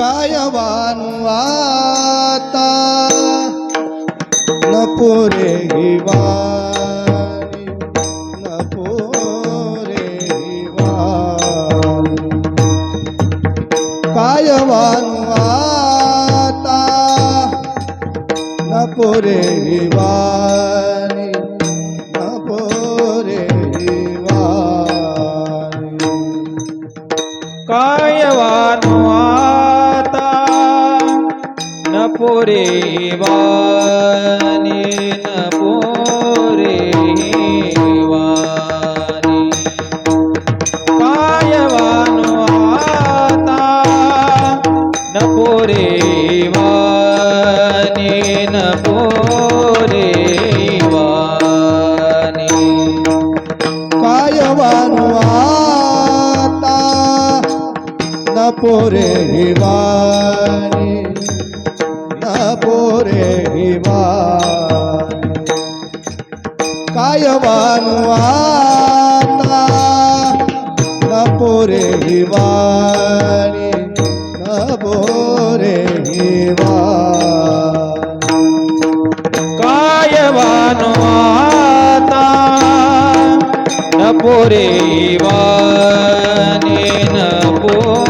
काय आता? नपुरे हिवा. पोरे वाणी पोरे वाणी. काय वानू न पोरे वाणी न पोरे वाणी. काय काय आता नपोरे हिवानी नपोरे हिवानी काय वानो न पोरे वाणी न पोरे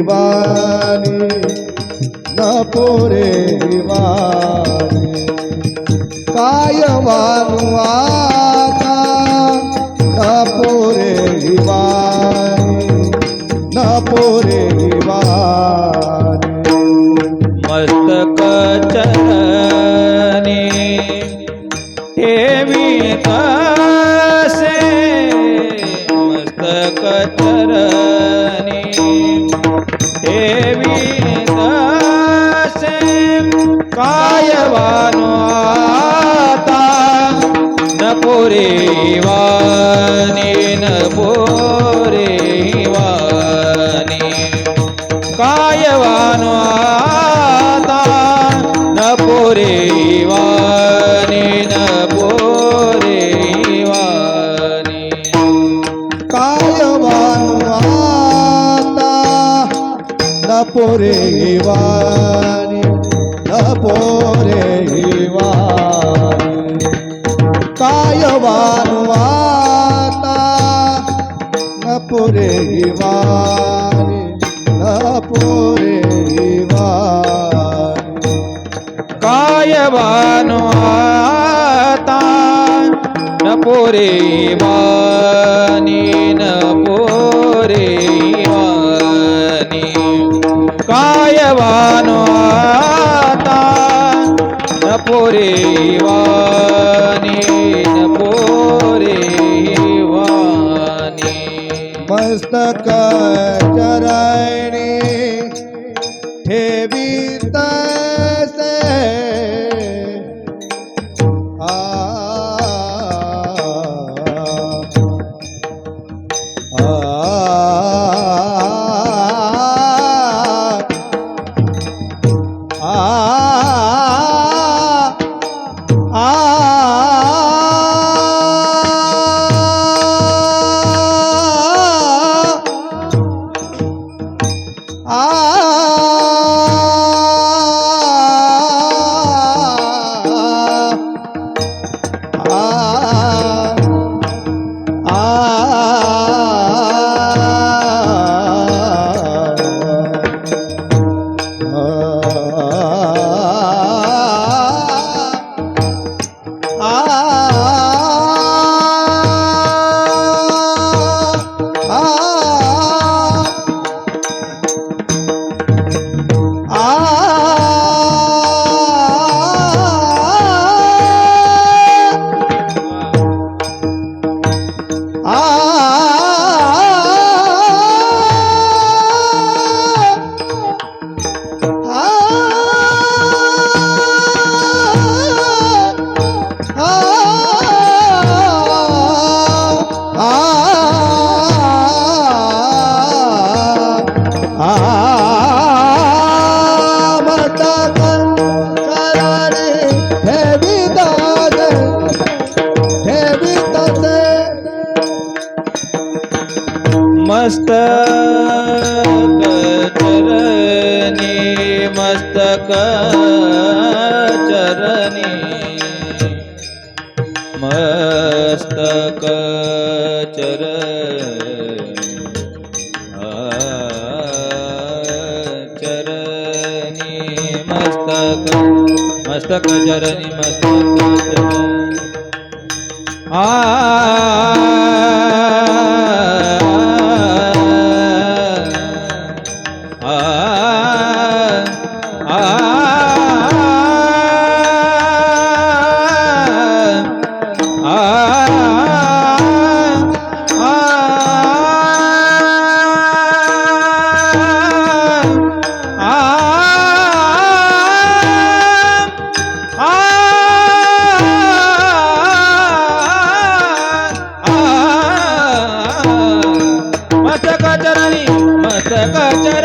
नपुरे वाणी नपुरे वाणी काय आता ठेवी तसे कायवानो आता न पोरे वाणी न पोरे कायवानो नपोरे हिवानी नपोरे हिवानी काय आता नपुरे हिवानी नपुरे हिवानी काय वानो आता काय वानो आता न पोरे मस्तक चरणी मस्तक चरणी मस्तक चरणी मस्तक मस्तक चरणी मस्तक आ ಪ್ರವಚ